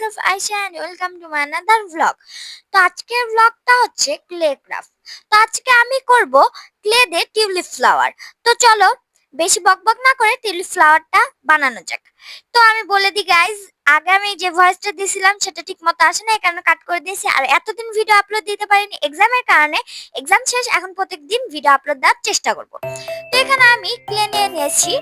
And welcome to my another vlog তো আজকের ভ্লগটা হচ্ছে ক্লে ক্রাফট তো আজকে আমি করব ক্লে দিয়ে টিউলিপ ফ্লাওয়ার তো চলো, বেশি বকবক না করে টিউলিপ ফ্লাওয়ারটা বানানো যাক। তো আমি বলে দিই গাইজ আগে আমি যে ভয়েসটা দিয়েছিলাম সেটা ঠিক মতো আসে না কারণে কাট করে দিয়েছি। আর এতদিন ভিডিও আপলোড দিতে পারিনি এক্সামের কারণে এক্সাম শেষ, এখন প্রত্যেকদিন ভিডিও আপলোড দেওয়ার চেষ্টা করব। এখানে আমি ক্লে নিয়ে নিয়েছি।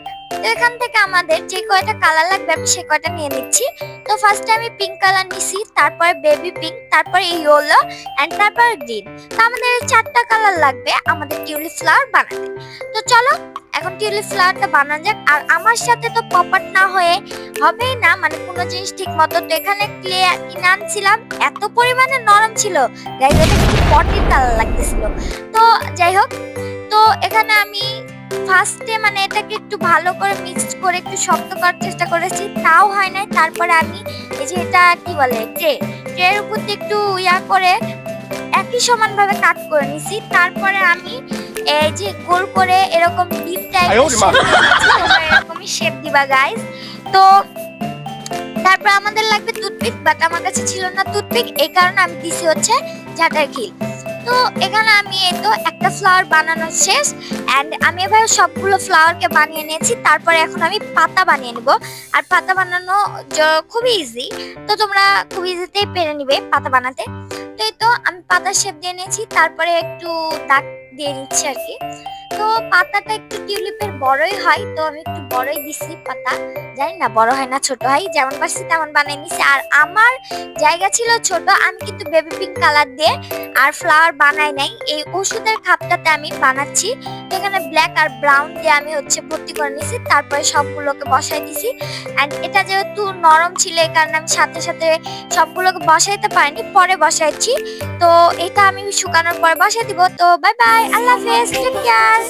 তো এখান থেকে আমাদের যে কয়টা কালার লাগবে আমি সে কয়টা নিয়ে নিচ্ছি। তো ফার্স্টে আমি পিঙ্ক কালার নিছি, তারপর বেবি পিঙ্ক তারপর ইয়েলো এন্ড তারপর গ্রিন তো আমাদের এই চারটা কালার লাগবে আমাদের টিউলিপ ফ্লাওয়ার বানাতে। তো চলো, এখন টিউলিপ ফ্লাওয়ারটা বানানো যাক। আর আমার সাথে তো পপাট না হয়ে হবেই না মানে কোনো জিনিস ঠিক মতো তো এখানে ক্লে কিনে আনছিলাম। এত পরিমাণে নরম ছিল। এটা কিন্তু পটির কালার লাগতেছিল। তো যাই হোক, তো এখানে আমি ফার্স্টে মানে এটাকে একটু ভালো করে মিক্সড করে একটু শক্ত করার চেষ্টা করেছি তাও হয় নাই। তারপরে আমি এই যে এটা কি বলে ট্রে ট্রের উপর দিয়ে একটু ইয়া করে একই সমান ভাবে কাট করে নিছি। তারপরে আমি এই যে গোল করে এরকম ডিপ। তোমরা এরকমই শেপ দিবা গাইস তো তারপর আমাদের লাগবে টুথপিক বাট আমার কাছে ছিল না টুথপিক এই কারণে আমি দিছি হচ্ছে ঝাঁটার খিল তো এখানে আমি এই তো একটা ফ্লাওয়ার বানানো শেষ অ্যান্ড আমি এভাবে সবগুলো ফ্লাওয়ারকে বানিয়ে নিয়েছি, তারপরে এখন আমি পাতা বানিয়ে নেব। আর পাতা বানানো খুবই ইজি তো তোমরা খুব ইজিতেই পেরে নিবে পাতা বানাতে। তো এই তো আমি পাতা শেপ দিয়ে নিয়েছি, তারপরে একটু দাগ দিয়ে নিচ্ছি আর কি। তো পাতাটা একটু টিউলিপের বড়ই হয়, তো আমি একটু বড়ই দিছি পাতা। জানি না, বড় হয় না, ছোট হয়। যেমন পারছি তেমন বানিয়ে নিছি। আর আমার জায়গা ছিল ছোট, আমি কিন্তু বেবি পিঙ্ক কালার দিয়ে আর ফ্লাওয়ার বানাই নাই। এই ওষুধের খাপটাতে আমি বানাচ্ছি। এখানে ব্ল্যাক আর ব্রাউন দিয়ে আমি হচ্ছে ভর্তি করে নিছি। তারপরে সবগুলোকে বসাই দিছি। অ্যান্ড এটা যেহেতু নরম ছিল, এই কারণে আমি সাথে সাথে সবগুলোকে বসাইতে পারিনি, পরে বসাইছি। তো এটা আমি শুকানোর পরে বসাই দিব। তো বাই বাই আল্লাহ হাফেজ টেক কেয়ার